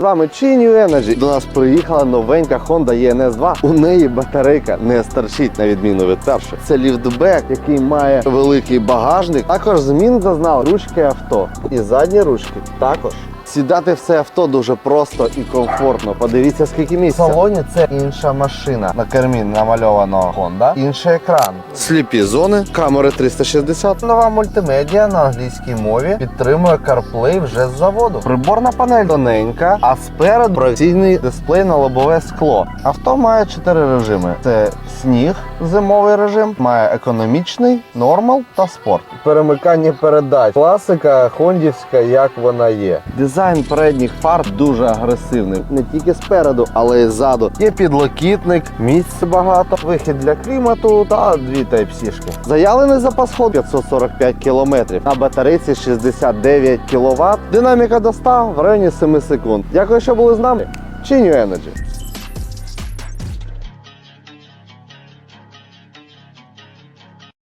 З вами New Energy. До нас приїхала новенька Honda ENS 2. У неї батарейка не старчить на відміну від першої. Це ліфтбек, який має великий багажник. Також змін зазнали ручки авто. І задні ручки також. Сідати в це авто дуже просто і комфортно. Подивіться, скільки місця. В салоні це інша машина. На кермі намальовано Honda, інший екран. Сліпі зони, камери 360. Нова мультимедіа на англійській мові підтримує CarPlay вже з заводу. Приборна панель тоненька, а спереду проекційний дисплей на лобове скло. Авто має чотири режими: це сніг, зимовий режим, має економічний, нормал та спорт. Перемикання передач. Класика хондівська, як вона є. Дизайн передніх фар дуже агресивний, не тільки спереду, але й ззаду. Є підлокітник, місця багато, вихід для клімату та дві тайп-сішки. Заявлений запас ходу 545 км. На батарейці 69 кВт. Динаміка до 100 в районі 7 секунд. Дякую, що були з нами. Чиню Energy.